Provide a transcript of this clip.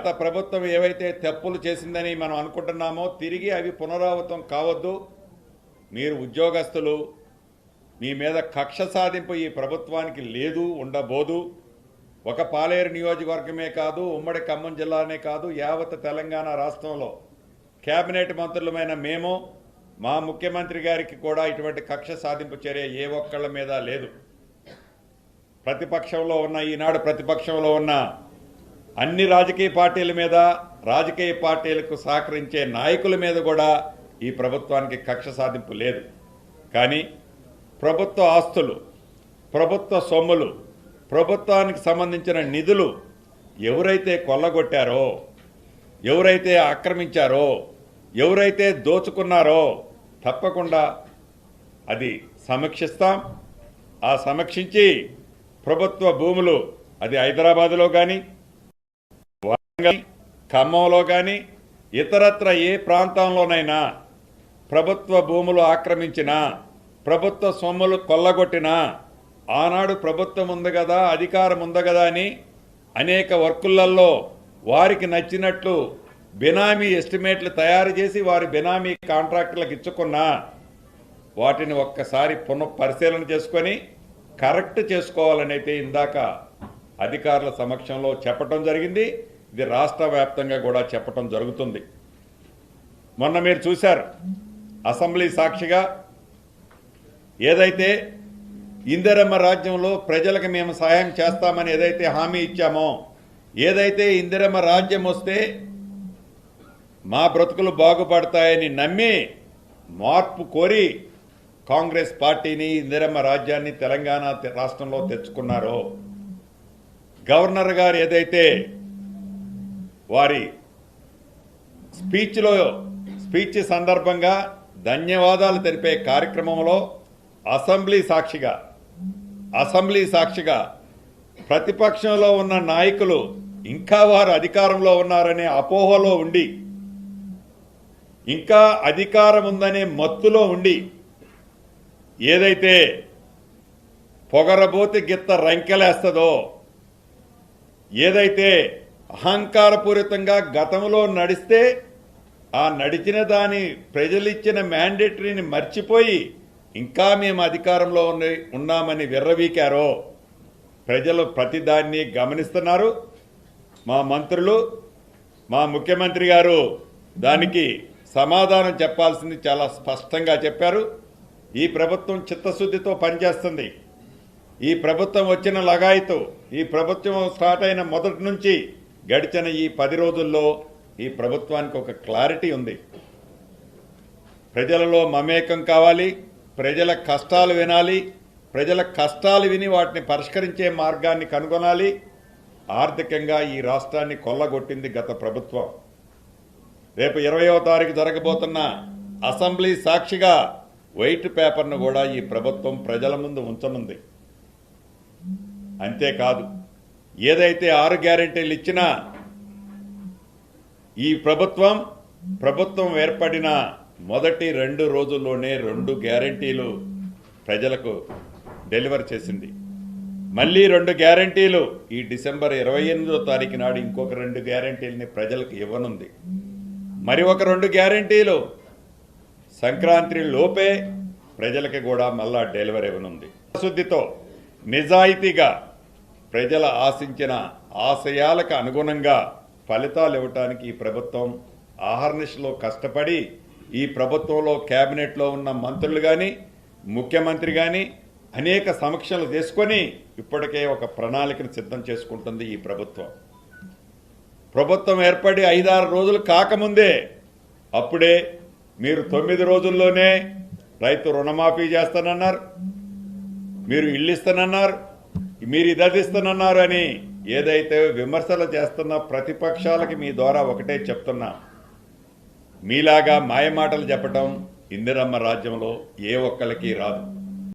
గత ప్రభుత్వం ఏవైతే తప్పులు చేసిందని మనం అనుకుంటున్నామో తిరిగి అవి పునరావృతం కావద్దు. మీరు ఉద్యోగస్తులు మీ మీద కక్ష సాధింపు ఈ ప్రభుత్వానికి లేదు ఉండబోదు. ఒక పాలేరు నియోజకవర్గమే కాదు ఉమ్మడి ఖమ్మం జిల్లానే కాదు యావత్ తెలంగాణ రాష్ట్రంలో కేబినెట్ మంత్రులమైన మేము మా ముఖ్యమంత్రి గారికి కూడా ఇటువంటి కక్ష సాధింపు చర్య ఏ ఒక్కళ్ళ మీద లేదు. ప్రతిపక్షంలో ఉన్న ఈనాడు ప్రతిపక్షంలో ఉన్న అన్ని రాజకీయ పార్టీల మీద రాజకీయ పార్టీలకు సహకరించే నాయకుల మీద కూడా ఈ ప్రభుత్వానికి కక్ష సాధింపు లేదు. కానీ ప్రభుత్వ ఆస్తులు ప్రభుత్వ సొమ్ములు ప్రభుత్వానికి సంబంధించిన నిధులు ఎవరైతే కొల్లగొట్టారో ఎవరైతే ఆక్రమించారో ఎవరైతే దోచుకున్నారో తప్పకుండా అది సమీక్షిస్తాం. ఆ సమీక్షించి ప్రభుత్వ భూములు అది హైదరాబాదులో కానీ ఖమ్మంలో కానీ ఇతరత్ర ఏ ప్రాంతంలోనైనా ప్రభుత్వ భూములు ఆక్రమించినా ప్రభుత్వ సొమ్ములు కొల్లగొట్టినా ఆనాడు ప్రభుత్వం ఉంది కదా అధికారం ఉంది కదా అని అనేక వర్కులలో వారికి నచ్చినట్లు బినామీ ఎస్టిమేట్లు తయారు చేసి వారి బినామీ కాంట్రాక్టులకు ఇచ్చుకున్నా వాటిని ఒక్కసారి పునః పరిశీలన చేసుకొని కరెక్ట్ చేసుకోవాలనైతే ఇందాక అధికారుల సమక్షంలో చెప్పటం జరిగింది. ఇది రాష్ట్ర వ్యాప్తంగా కూడా చెప్పటం జరుగుతుంది. మొన్న మీరు చూశారు అసెంబ్లీ సాక్షిగా ఏదైతే ఇందిరమ్మ రాజ్యంలో ప్రజలకు మేము సహాయం చేస్తామని ఏదైతే హామీ ఇచ్చామో ఏదైతే ఇందిరమ్మ రాజ్యం వస్తే మా బ్రతుకులు బాగుపడతాయని నమ్మి మార్పు కోరి కాంగ్రెస్ పార్టీని ఇందిరమ్మ రాజ్యాన్ని తెలంగాణ రాష్ట్రంలో తెచ్చుకున్నారో గవర్నర్ గారు ఏదైతే వారి స్పీచ్లో స్పీచ్ సందర్భంగా ధన్యవాదాలు తెలిపే కార్యక్రమంలో అసెంబ్లీ సాక్షిగా అసెంబ్లీ సాక్షిగా ప్రతిపక్షంలో ఉన్న నాయకులు ఇంకా వారు అధికారంలో ఉన్నారనే అపోహలో ఉండి ఇంకా అధికారం ఉందనే మత్తులో ఉండి ఏదైతే పొగరబోతి గిత్త రంకెలేస్తుందో ఏదైతే అహంకారపూరితంగా గతంలో నడిస్తే ఆ నడిచిన దాని ప్రజలిచ్చిన మ్యాండేటరీని మర్చిపోయి ఇంకా మేము అధికారంలో ఉన్న ఉన్నామని విర్రవీకారో. ప్రజలు ప్రతిదాన్ని గమనిస్తున్నారు. మా మంత్రులు మా ముఖ్యమంత్రి గారు దానికి సమాధానం చెప్పాల్సింది చాలా స్పష్టంగా చెప్పారు. ఈ ప్రభుత్వం చిత్తశుద్ధితో పనిచేస్తుంది. ఈ ప్రభుత్వం వచ్చిన లగాయితు ఈ ప్రభుత్వం స్టార్ట్ అయిన మొదటి నుంచి గడిచిన ఈ పది రోజుల్లో ఈ ప్రభుత్వానికి ఒక క్లారిటీ ఉంది. ప్రజలలో మమేకం కావాలి ప్రజల కష్టాలు వినాలి ప్రజల కష్టాలు విని వాటిని పరిష్కరించే మార్గాన్ని కనుగొనాలి. ఆర్థికంగా ఈ రాష్ట్రాన్ని కొల్లగొట్టింది గత ప్రభుత్వం. రేపు ఇరవయో తారీఖు జరగబోతున్న అసెంబ్లీ సాక్షిగా వైట్ పేపర్ను కూడా ఈ ప్రభుత్వం ప్రజల ముందు ఉంచనుంది. అంతేకాదు ఏదైతే ఆరు గ్యారెంటీలు ఇచ్చినా ఈ ప్రభుత్వం ప్రభుత్వం ఏర్పడిన మొదటి రెండు రోజుల్లోనే రెండు గ్యారెంటీలు ప్రజలకు డెలివర్ చేసింది. మళ్ళీ రెండు గ్యారెంటీలు ఈ డిసెంబర్ ఇరవై ఎనిమిదో తారీఖు నాడు ఇంకొక రెండు గ్యారెంటీలని ప్రజలకు ఇవ్వనుంది. మరి ఒక రెండు గ్యారెంటీలు సంక్రాంతి లోపే ప్రజలకి కూడా మళ్ళా డెలివరీ ఇవ్వనుంది. శుద్ధితో నిజాయితీగా ప్రజల ఆశించిన ఆశయాలకు అనుగుణంగా ఫలితాలు ఇవ్వటానికి ఈ ప్రభుత్వం ఆహర్నిశలో కష్టపడి ఈ ప్రభుత్వంలో కేబినెట్లో ఉన్న మంత్రులు కానీ ముఖ్యమంత్రి కానీ అనేక సమీక్షలు చేసుకొని ఇప్పటికే ఒక ప్రణాళికను సిద్ధం చేసుకుంటుంది ఈ ప్రభుత్వం. ప్రభుత్వం ఏర్పడి ఐదారు రోజులు కాకముందే అప్పుడే మీరు తొమ్మిది రోజుల్లోనే రైతు రుణమాఫీ చేస్తానన్నారు మీరు ఇల్లు ఇస్తానన్నారు మీరు ఇది అని ఏదైతే విమర్శలు చేస్తున్న ప్రతిపక్షాలకి మీ ద్వారా ఒకటే చెప్తున్నా. మీలాగా మాయమాటలు చెప్పటం ఇందిరమ్మ రాజ్యంలో ఏ ఒక్కరికి రాదు.